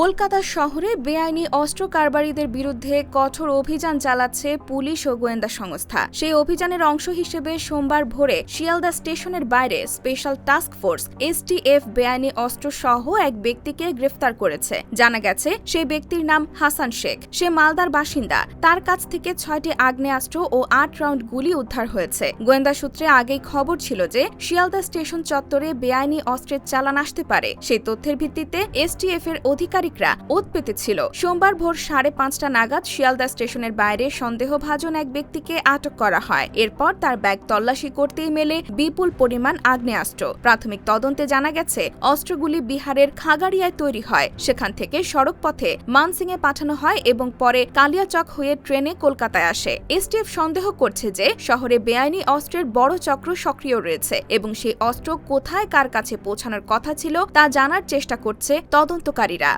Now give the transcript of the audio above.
কলকাতা শহরে বেআইনি অস্ত্র কারবারিদের বিরুদ্ধে কঠোর অভিযান চালাচ্ছে পুলিশ ও গোয়েন্দা সংস্থা। সেই অভিযানের অংশ হিসেবে সোমবার ভোরে শিয়ালদা স্টেশনের বাইরে স্পেশাল টাস্ক ফোর্স এসটিএফ বেআইনি অস্ত্র সহ এক ব্যক্তিকে গ্রেফতার করেছে। জানা গেছে সেই ব্যক্তির নাম হাসান শেখ। সে মালদার বাসিন্দা। তার কাছ থেকে ছয়টি আগ্নেয়াস্ত্র ও আট রাউন্ড গুলি উদ্ধার হয়েছে। গোয়েন্দা সূত্রে আগেই খবর ছিল যে, শিয়ালদা স্টেশন চত্বরে বেআইনি অস্ত্রের চালান আসতে পারে। সেই তথ্যের ভিত্তিতে এসটিএফ এর অধিকারিকরা ওত পেতেছিল সোমবার ভোর সাড়ে পাঁচটা নাগাদ শিয়ালদা স্টেশনের বাইরে সন্দেহভাজন এক ব্যক্তিকে আটক করা হয়। এরপর তার ব্যাগ তল্লাশি করতেই মেলে বিপুল পরিমাণ আগ্নেয়াস্ত্র। প্রাথমিক তদন্তে জানা গেছে, অস্ত্রগুলি বিহারের খাগাড়িয়ায় তৈরি হয়। সেখান থেকে সড়ক পথে মানসিংয়ে পাঠানো হয় এবং পরে কালিয়াচক হয়ে ট্রেনে কলকাতায় আসে। এসটিএফ সন্দেহ করছে যে, শহরে বেআইনি অস্ত্রের বড় চক্র সক্রিয় রয়েছে এবং সেই অস্ত্র কোথায় কার কাছে পৌঁছানোর কথা ছিল তা জানার চেষ্টা করছে তদন্তকারীরা।